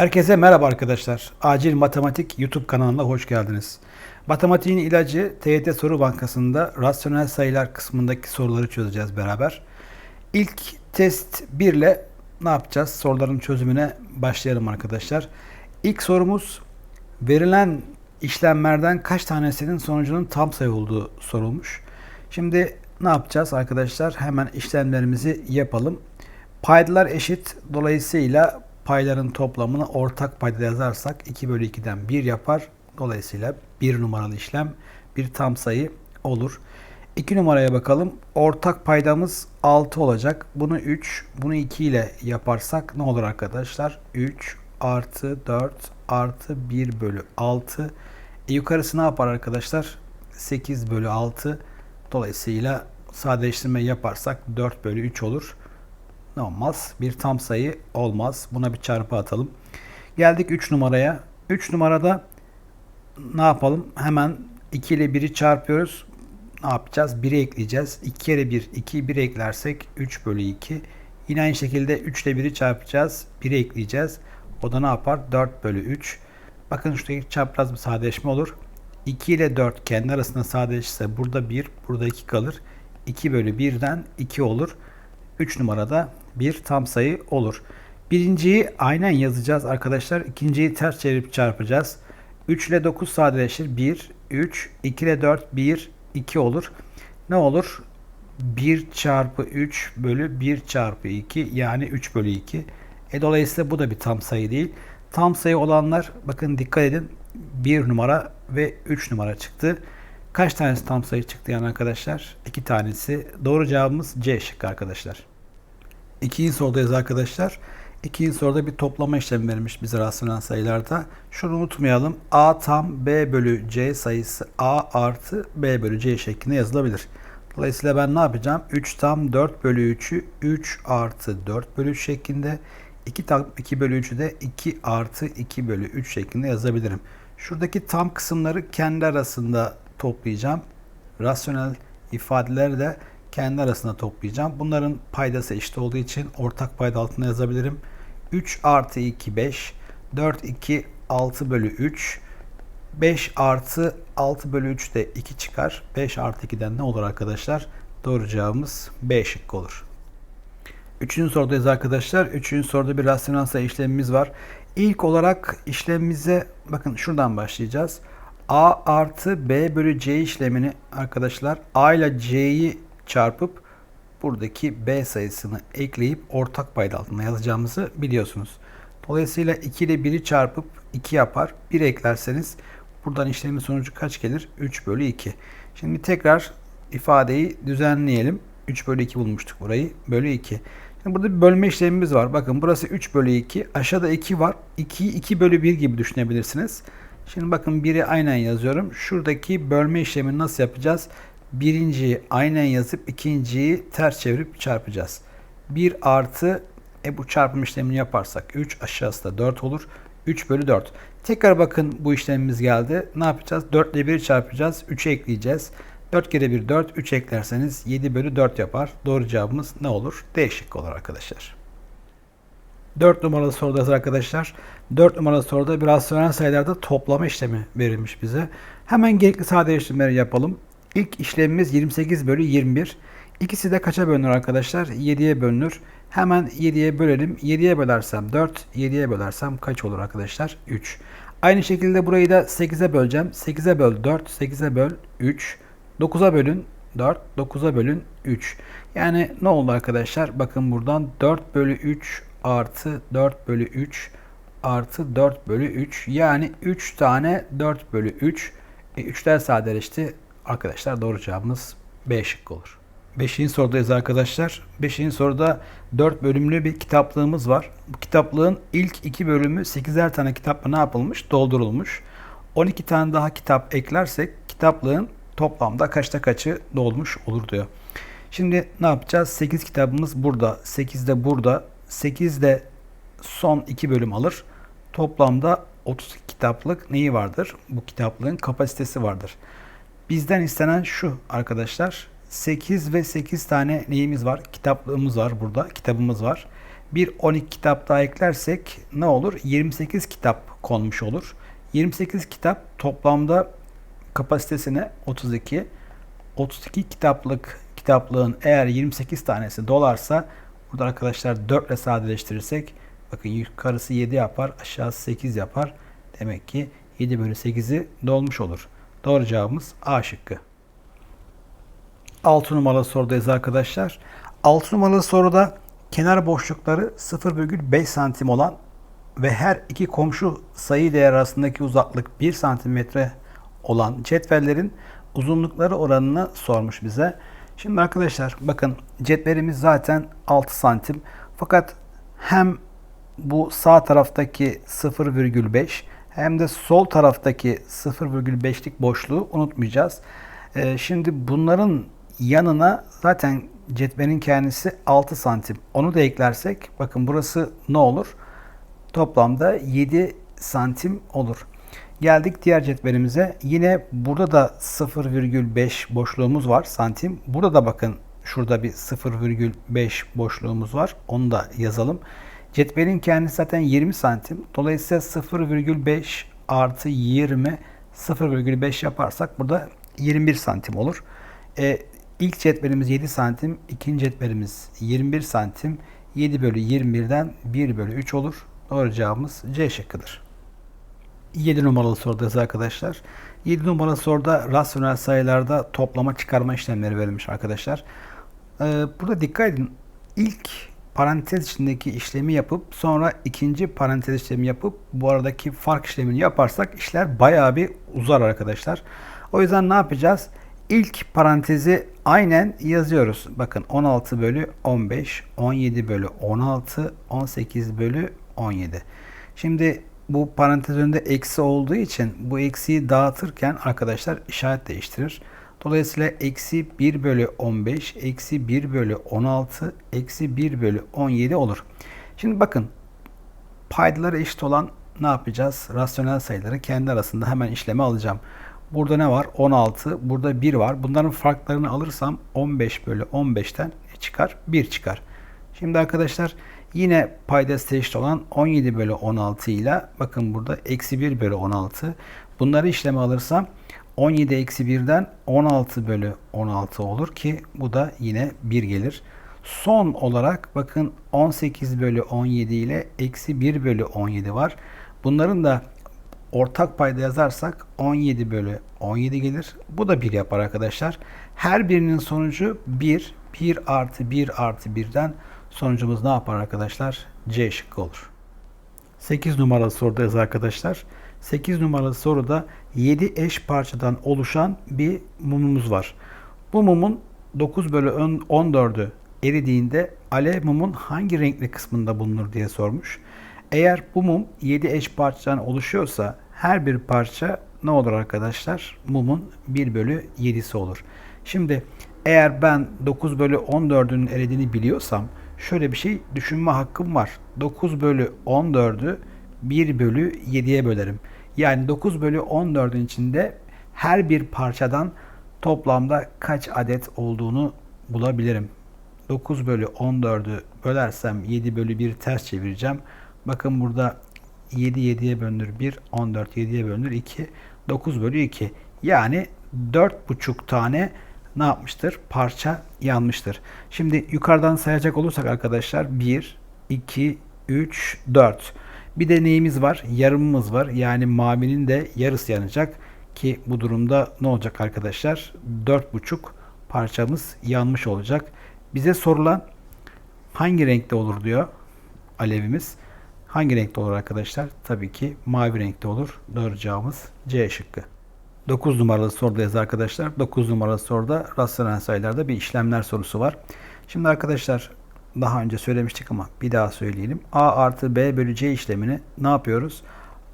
Herkese merhaba arkadaşlar. Acil Matematik YouTube kanalına hoş geldiniz. Matematiğin ilacı TYT Soru Bankası'nda rasyonel sayılar kısmındaki soruları çözeceğiz beraber. İlk test 1 ile ne yapacağız? Soruların çözümüne başlayalım arkadaşlar. İlk sorumuz verilen işlemlerden kaç tanesinin sonucunun tam sayı olduğu sorulmuş. Şimdi ne yapacağız arkadaşlar? Hemen işlemlerimizi yapalım. Paydalar eşit. Dolayısıyla payların toplamını ortak payda yazarsak 2 bölü 2'den 1 yapar. Dolayısıyla 1 numaralı işlem bir tam sayı olur. 2 numaraya bakalım. Ortak paydamız 6 olacak. Bunu 3, bunu 2 ile yaparsak ne olur arkadaşlar? 3 artı 4 artı 1 bölü 6. E yukarısı ne yapar arkadaşlar? 8 bölü 6. Dolayısıyla sadeleştirme yaparsak 4 bölü 3 olur. Ne olmaz? Bir tam sayı olmaz. Buna bir çarpı atalım. Geldik 3 numaraya. 3 numarada ne yapalım? Hemen 2 ile 1'i çarpıyoruz. Ne yapacağız? 1'i ekleyeceğiz. 2 kere 1, 2, 1 eklersek 3 bölü 2. Yine aynı şekilde 3 ile 1'i çarpacağız. 1'i ekleyeceğiz. O da ne yapar? 4 bölü 3. Bakın şuradaki çapraz bir sadeleşme olur. 2 ile 4 kendi arasında sadeleşirse burada 1, burada 2 kalır. 2 bölü 1'den 2 olur. 3 numarada bir tam sayı olur. Birinciyi aynen yazacağız arkadaşlar. İkinciyi ters çevirip çarpacağız. 3 ile 9 sadeleşir. 1, 3, 2 ile 4, 1, 2 olur. Ne olur? 1 çarpı 3 bölü 1 çarpı 2 yani 3 bölü 2. E dolayısıyla bu da bir tam sayı değil. Tam sayı olanlar bakın dikkat edin 1 numara ve 3 numara çıktı. Kaç tanesi tam sayı çıktı yani arkadaşlar? 2 tanesi. Doğru cevabımız C şıkkı arkadaşlar. İkinci sorudayız arkadaşlar. İkinci soruda bir toplama işlemi verilmiş bize rasyonel sayılarda. Şunu unutmayalım. A tam B bölü C sayısı A artı B bölü C şeklinde yazılabilir. Dolayısıyla ben ne yapacağım? 3 tam 4 bölü 3'ü 3 artı 4 bölü 3 şeklinde. 2 tam 2 bölü 3'ü de 2 artı 2 bölü 3 şeklinde yazabilirim. Şuradaki tam kısımları kendi arasında toplayacağım. Rasyonel ifadeleri de kendi arasında toplayacağım. Bunların paydası eşit olduğu için ortak payda altına yazabilirim. 3 artı 2 5, 4 2 6 bölü 3, 5 artı 6 bölü 3 de 2 çıkar. 5 artı 2'den ne olur arkadaşlar? Doğru cevabımız B şıkkı olur. Üçüncü sorudayız arkadaşlar. Üçüncü soruda bir rasyonel sayı işlemimiz var. İlk olarak işlemimize bakın şuradan başlayacağız. A artı B bölü C işlemini arkadaşlar A ile C'yi çarpıp buradaki B sayısını ekleyip ortak payda altına yazacağımızı biliyorsunuz. Dolayısıyla 2 ile 1'i çarpıp 2 yapar. 1 eklerseniz buradan işlemin sonucu kaç gelir? 3 bölü 2. Şimdi tekrar ifadeyi düzenleyelim. 3 bölü 2 bulmuştuk burayı. Bölü 2. Şimdi burada bir bölme işlemimiz var. Bakın burası 3 bölü 2. Aşağıda 2 var. 2'yi 2 bölü 1 gibi düşünebilirsiniz. Şimdi bakın 1'i aynen yazıyorum. Şuradaki bölme işlemini nasıl yapacağız? Birinciyi aynen yazıp ikinciyi ters çevirip çarpacağız. 1 artı e bu çarpım işlemini yaparsak 3 aşağısı da 4 olur. 3 bölü 4. Tekrar bakın bu işlemimiz geldi. Ne yapacağız? 4 ile 1 çarpacağız. 3'e ekleyeceğiz. 4 kere 1 4. 3 eklerseniz 7 bölü 4 yapar. Doğru cevabımız ne olur? D şıkkı olur arkadaşlar. 4 numaralı sorudayız arkadaşlar. 4 numaralı soruda bir rasyonel sayılarda toplama işlemi verilmiş bize. Hemen gerekli sadeleştirmeleri yapalım. İlk işlemimiz 28 bölü 21. İkisi de kaça bölünür arkadaşlar? 7'ye bölünür. Hemen 7'ye bölelim. 7'ye bölersem 4, 7'ye bölersem kaç olur arkadaşlar? 3. Aynı şekilde burayı da 8'e böleceğim. 8'e böl 4, 8'e böl 3. 9'a bölün 4, 9'a bölün 3. Yani ne oldu arkadaşlar? Bakın buradan 4 bölü 3 artı 4 bölü 3 artı 4 bölü 3. Yani 3 tane 4 bölü 3. E, 3'ler sadeleşti. Arkadaşlar doğru cevabımız B şıkkı olur. 5. sorudayız arkadaşlar. 5. soruda 4 bölümlü bir kitaplığımız var. Bu kitaplığın ilk 2 bölümü 8'er tane kitapla ne yapılmış? Doldurulmuş. 12 tane daha kitap eklersek kitaplığın toplamda kaçta kaçı dolmuş olur diyor. Şimdi ne yapacağız? 8 kitabımız burada. 8 de burada. 8 de son 2 bölüm alır. Toplamda 30 kitaplık neyi vardır? Bu kitaplığın kapasitesi vardır. Bizden istenen şu arkadaşlar. 8 ve 8 tane neyimiz var? Kitaplığımız var burada. Kitabımız var. Bir 12 kitap daha eklersek ne olur? 28 kitap konmuş olur. 28 kitap toplamda kapasitesine 32. 32 kitaplık kitaplığın eğer 28 tanesi dolarsa burada arkadaşlar 4 ile sadeleştirirsek bakın yukarısı 7 yapar aşağısı 8 yapar. Demek ki 7 bölü 8'i dolmuş olur. Doğru cevabımız A şıkkı. 6 numaralı sorudayız arkadaşlar. 6 numaralı soruda kenar boşlukları 0,5 santim olan ve her iki komşu sayı değer arasındaki uzaklık 1 santimetre olan cetvellerin uzunlukları oranını sormuş bize. Şimdi arkadaşlar bakın cetvelimiz zaten 6 santim. Fakat hem bu sağ taraftaki 0,5 hem de sol taraftaki 0,5'lik boşluğu unutmayacağız. Ee, şimdi bunların yanına zaten cetvelin kendisi 6 santim. Onu da eklersek bakın burası ne olur? Toplamda 7 santim olur. Geldik diğer cetvelimize. Yine burada da 0,5 boşluğumuz var santim. Burada da bakın şurada bir 0,5 boşluğumuz var. Onu da yazalım. Cetvelin kendisi zaten 20 santim. Dolayısıyla 0,5 artı 20 0,5 yaparsak burada 21 santim olur. E, ilk cetvelimiz 7 santim. ikinci cetvelimiz 21 santim. 7 bölü 21'den 1 bölü 3 olur. Doğru cevabımız C şıkkıdır. 7 numaralı sorudayız arkadaşlar. 7 numaralı soruda rasyonel sayılarda toplama çıkarma işlemleri verilmiş arkadaşlar. Ee, burada dikkat edin. İlk parantez içindeki işlemi yapıp sonra ikinci parantez işlemi yapıp bu aradaki fark işlemini yaparsak işler bayağı bir uzar arkadaşlar. O yüzden ne yapacağız? İlk parantezi aynen yazıyoruz. Bakın 16 bölü 15, 17 bölü 16, 18 bölü 17. Şimdi bu parantez önünde eksi olduğu için bu eksiyi dağıtırken arkadaşlar işaret değiştirir. Dolayısıyla eksi 1 bölü 15, eksi 1 bölü 16, eksi 1 bölü 17 olur. Şimdi bakın paydaları eşit olan ne yapacağız? Rasyonel sayıları kendi arasında hemen işleme alacağım. Burada ne var? 16. Burada 1 var. Bunların farklarını alırsam 15 bölü 15'ten çıkar? 1 çıkar. Şimdi arkadaşlar Yine paydası eşit olan 17 bölü 16 ile bakın burada eksi 1 bölü 16. Bunları işleme alırsam 17 eksi 1'den 16 bölü 16 olur ki bu da yine 1 gelir. Son olarak bakın 18 bölü 17 ile eksi 1 bölü 17 var. Bunların da ortak payda yazarsak 17 bölü 17 gelir. Bu da 1 yapar arkadaşlar. Her birinin sonucu 1. 1 artı 1 artı 1'den Sonucumuz ne yapar arkadaşlar? C şıkkı olur. 8 numaralı sorudayız arkadaşlar. 8 numaralı soruda 7 eş parçadan oluşan bir mumumuz var. Bu mumun 9 bölü 14'ü eridiğinde alev mumun hangi renkli kısmında bulunur diye sormuş. Eğer bu mum 7 eş parçadan oluşuyorsa her bir parça ne olur arkadaşlar? Mumun 1 bölü 7'si olur. Şimdi eğer ben 9 bölü 14'ün eridiğini biliyorsam şöyle bir şey düşünme hakkım var. 9 bölü 14'ü 1 bölü 7'ye bölerim. Yani 9 bölü 14'ün içinde her bir parçadan toplamda kaç adet olduğunu bulabilirim. 9 bölü 14'ü bölersem 7 bölü 1 ters çevireceğim. Bakın burada 7 7'ye bölünür 1, 14 7'ye bölünür 2, 9 bölü 2. Yani 4,5 tane ne yapmıştır? Parça yanmıştır. Şimdi yukarıdan sayacak olursak arkadaşlar 1, 2, 3, 4. Bir de neyimiz var? Yarımımız var. Yani mavinin de yarısı yanacak. Ki bu durumda ne olacak arkadaşlar? 4,5 parçamız yanmış olacak. Bize sorulan hangi renkte olur diyor alevimiz. Hangi renkte olur arkadaşlar? Tabii ki mavi renkte olur. Doğru cevabımız C şıkkı. 9 numaralı sorudayız arkadaşlar. 9 numaralı soruda rasyonel sayılarda bir işlemler sorusu var. Şimdi arkadaşlar daha önce söylemiştik ama bir daha söyleyelim. A artı B bölü C işlemini ne yapıyoruz?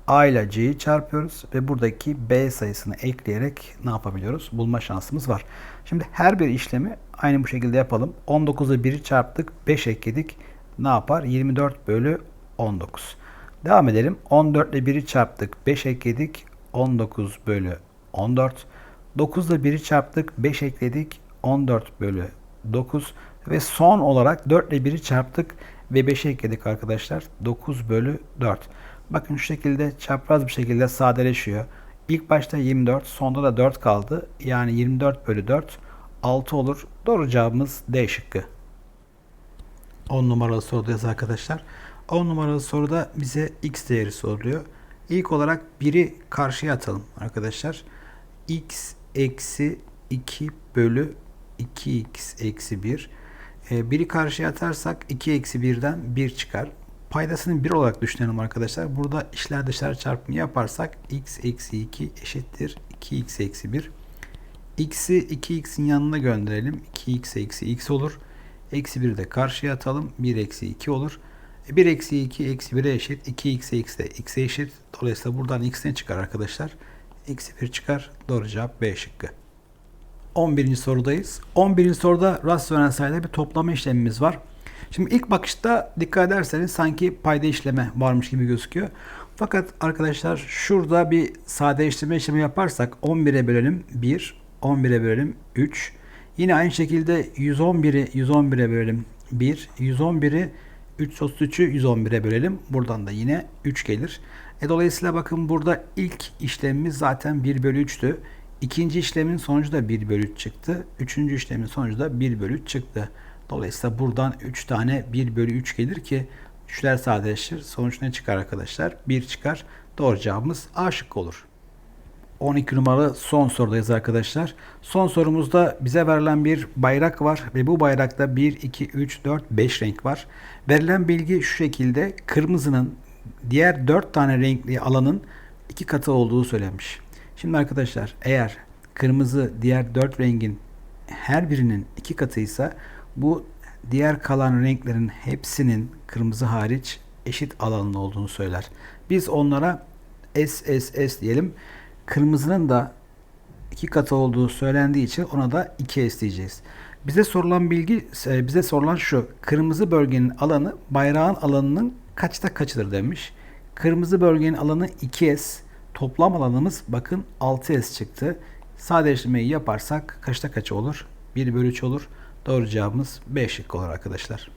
A ile C'yi çarpıyoruz ve buradaki B sayısını ekleyerek ne yapabiliyoruz? Bulma şansımız var. Şimdi her bir işlemi aynı bu şekilde yapalım. 19'a 1'i çarptık, 5 ekledik. Ne yapar? 24 bölü 19. Devam edelim. 14 ile 1'i çarptık, 5 ekledik. 19 bölü 14. 9 ile 1'i çarptık. 5 ekledik. 14 bölü 9. Ve son olarak 4 ile 1'i çarptık. ve 5'e ekledik arkadaşlar. 9 bölü 4. Bakın şu şekilde çapraz bir şekilde sadeleşiyor. İlk başta 24 sonda da 4 kaldı. Yani 24 bölü 4 6 olur. Doğru cevabımız D şıkkı. 10 numaralı sorudayız arkadaşlar. 10 numaralı soruda bize x değeri soruluyor. İlk olarak 1'i karşıya atalım arkadaşlar. x eksi 2 bölü 2x eksi 1. Ee, biri karşıya atarsak 2 eksi 1'den 1 çıkar. Paydasını 1 olarak düşünelim arkadaşlar. Burada işler dışarı çarpımı yaparsak x eksi 2 eşittir 2x eksi 1. x'i 2x'in yanına gönderelim. 2x eksi x olur. Eksi 1'i de karşıya atalım. 1 eksi 2 olur. 1 eksi 2 eksi 1'e eşit. 2x eksi de x'e eşit. Dolayısıyla buradan x ne çıkar arkadaşlar? Eksi 1 çıkar. Doğru cevap B şıkkı. 11. sorudayız. 11. soruda rasyonel sayıda bir toplama işlemimiz var. Şimdi ilk bakışta dikkat ederseniz sanki payda işleme varmış gibi gözüküyor. Fakat arkadaşlar şurada bir sadeleştirme işlemi yaparsak 11'e bölelim 1, 11'e bölelim 3. Yine aynı şekilde 111'i 111'e bölelim 1, 111'i 333'ü 111'e bölelim. Buradan da yine 3 gelir. E dolayısıyla bakın burada ilk işlemimiz zaten 1 bölü 3'tü. İkinci işlemin sonucu da 1 bölü 3 çıktı. Üçüncü işlemin sonucu da 1 bölü 3 çıktı. Dolayısıyla buradan 3 tane 1 bölü 3 gelir ki 3'ler sadeleşir. Sonuç ne çıkar arkadaşlar? 1 çıkar. Doğru cevabımız A şıkkı olur. 12 numaralı son sorudayız arkadaşlar. Son sorumuzda bize verilen bir bayrak var ve bu bayrakta 1, 2, 3, 4, 5 renk var. Verilen bilgi şu şekilde kırmızının diğer 4 tane renkli alanın iki katı olduğu söylenmiş. Şimdi arkadaşlar eğer kırmızı diğer 4 rengin her birinin iki katıysa bu diğer kalan renklerin hepsinin kırmızı hariç eşit alanın olduğunu söyler. Biz onlara S, S, S diyelim. Kırmızının da iki katı olduğu söylendiği için ona da 2S diyeceğiz. Bize sorulan bilgi, e, bize sorulan şu. Kırmızı bölgenin alanı bayrağın alanının kaçta kaçıdır demiş. Kırmızı bölgenin alanı 2S. Toplam alanımız bakın 6S çıktı. Sadeleştirmeyi yaparsak kaçta kaç olur? 1 bölü 3 olur. Doğru cevabımız B şıkkı olur arkadaşlar.